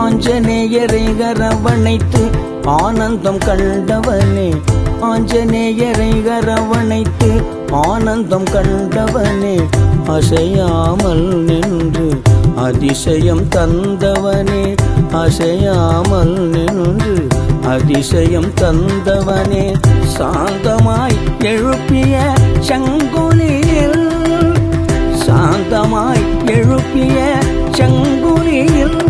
ஆஞ்சநேயரை கரவணைத்து ஆனந்தம் கண்டவனே. ஆஞ்சநேயரை கரவணைத்து ஆனந்தம் கண்டவனே. அசையாமல் நின்று அதிசயம் தந்தவனே. அசையாமல் நின்று அதிசயம் தந்தவனே. சாந்தமாய் எழுப்பிய சங்குலியில் சாந்தமாய் எழுப்பிய சங்குலியில்